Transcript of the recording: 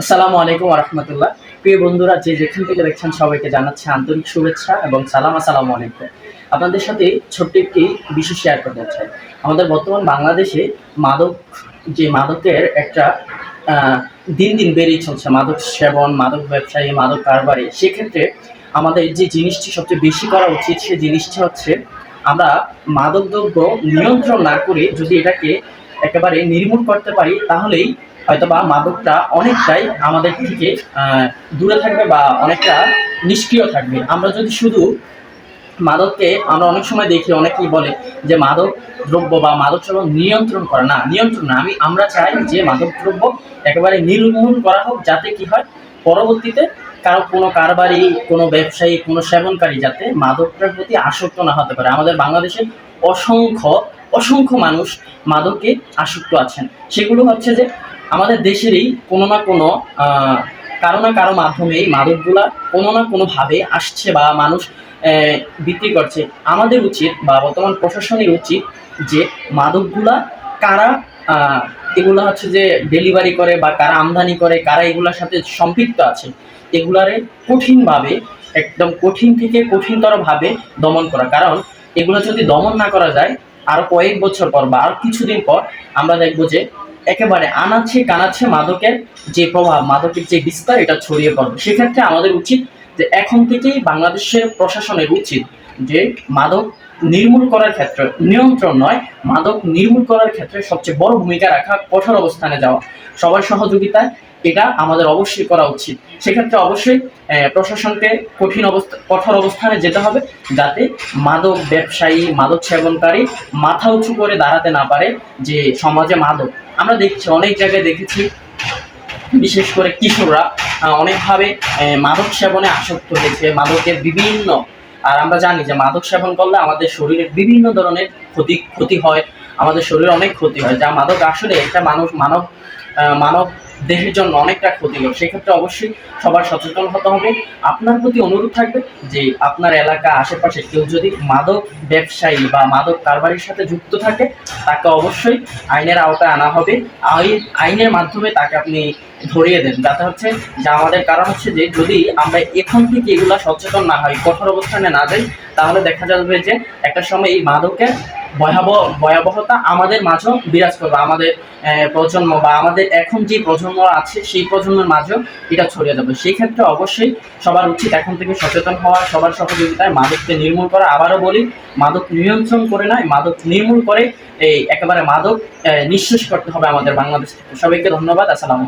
আসসালামু আলাইকুম রহমতুল্লাহ প্রিয় বন্ধুরা, যে যেখান থেকে দেখছেন সবাইকে জানাচ্ছি আন্তরিক শুভেচ্ছা এবং সালাম, আসসালামু আলাইকুম। আপনাদের সাথে ছোট্ট একটি বিষয় শেয়ার করতে চাই। আমাদের বর্তমান বাংলাদেশে মাদক, যে মাদকের একটা দিন দিন বেড়েই চলছে। মাদক সেবন, মাদক ব্যবসায়ী, মাদক কারবারি। সেক্ষেত্রে আমাদের যে জিনিসটি সবচেয়ে বেশি করা উচিত, সে জিনিসটি হচ্ছে আমরা মাদকদ্রব্য নিয়ন্ত্রণ না করে যদি এটাকে একেবারে নির্মূল করতে পারি, তাহলেই হয়তোবা মাদকটা অনেকটাই আমাদের থেকে দূরে থাকবে বা অনেকটা নিষ্ক্রিয় থাকবে। আমরা যদি শুধু মাদককে আমরা অনেক সময় দেখি, অনেকেই বলে যে মাদক দ্রব্য বা মাদক সেবন নিয়ন্ত্রণ করা না, নিয়ন্ত্রণ না। আমি, আমরা চাই যে মাদক দ্রব্য একেবারে নির্মূল করা হোক, যাতে কি হয়, পরবর্তীতে কারও কোনো কারবারি, কোনো ব্যবসায়ী, কোনো সেবনকারী যাতে মাদকটার প্রতি আসক্ত না হতে পারে। আমাদের বাংলাদেশে অসংখ্য অসংখ্য মানুষ মাদকে আসক্ত আছেন। সেগুলো হচ্ছে যে আমাদের দেশেরই কোনো না কোনো কারও না কারও মাধ্যমে এই মাদকগুলা কোনো না কোনোভাবে আসছে বা মানুষ বিক্রি করছে। আমাদের উচিত বা বর্তমান প্রশাসনের উচিত যে মাদকগুলা কারা এগুলা হচ্ছে যে ডেলিভারি করে বা কারা আমদানি করে, কারা এগুলোর সাথে সম্পৃক্ত আছে এগুলারে কঠিনভাবে, একদম কঠিন থেকে কঠিনতরভাবে দমন করা। কারণ এগুলো যদি দমন না করা যায়, আরও কয়েক বছর পর বা আর কিছুদিন পর আমরা দেখব যে একেবারে আনাচ্ছে কানাচ্ছে মাদকের যে প্রভাব, মাদকের যে বিস্তার, এটা ছড়িয়ে পড়বে। সেক্ষেত্রে আমাদের উচিত যে এখন থেকেই বাংলাদেশের প্রশাসনের উচিত যে মাদক নির্মূল করার ক্ষেত্রে, নিয়ন্ত্রণ নয়, মাদক নির্মূল করার ক্ষেত্রে সবচেয়ে বড় ভূমিকা রাখা কঠোর অবস্থানে যাওয়া। সবার সহযোগিতায় এটা আমাদের অবশ্যই করা উচিত। সেক্ষেত্রে অবশ্যই প্রশাসনকে কঠিন অবস্থা, কঠোর অবস্থানে যেতে হবে যাতে মাদক ব্যবসায়ী, মাদক সেবনকারী মাথা উঁচু করে দাঁড়াতে না পারে যে সমাজে মাদক। আমরা দেখছি, অনেক জায়গায় দেখেছি, বিশেষ করে কিশোররা অনেকভাবে মাদক সেবনে আসক্ত হয়েছে। মাদকের বিভিন্ন আর আমরা জানি যে মাদক সেবন করলে আমাদের শরীরের বিভিন্ন ধরনের ক্ষতি ক্ষতি হয়। আমাদের শরীরে অনেক ক্ষতি হয়, যা মাদক আসলে একটা মানুষ মানব মানব দেহের জন্য অনেকটা ক্ষতিকর। সেক্ষেত্রে অবশ্যই সবার সচেতন হতে হবে। আপনার প্রতি অনুরোধ থাকবে যে আপনার এলাকা আশেপাশে কেউ যদি মাদক ব্যবসায়ী বা মাদক কারবারির সাথে যুক্ত থাকে, তাকে অবশ্যই আইনের আওতায় আনা হবে। আইন, আইনের মাধ্যমে তাকে আপনি ধরিয়ে দেন। যাতে হচ্ছে যে আমাদের কারণ হচ্ছে যে যদি আমরা এখন থেকে এগুলা সচেতন না হয় কঠোর অবস্থানে না যাই, তাহলে দেখা যাবে যে একটা সময় এই মাদকের ভয়াবহ, ভয়াবহতা আমাদের মাঝেও বিরাজ করবে, আমাদের প্রজন্ম বা আমাদের এখন যে প্রজন্ম আছে, সেই প্রজন্মের মাঝেও এটা ছড়িয়ে যাবে। সেই ক্ষেত্রে অবশ্যই সবার উচিত এখন থেকে সচেতন হওয়া, সবার সহযোগিতায় মাদককে নির্মূল করা। আবারও বলি, মাদক নিয়ন্ত্রণ করে নয়, মাদক নির্মূল করে এই একেবারে মাদক নিঃশেষ করতে হবে আমাদের বাংলাদেশ সবাইকে ধন্যবাদ, আসসালামু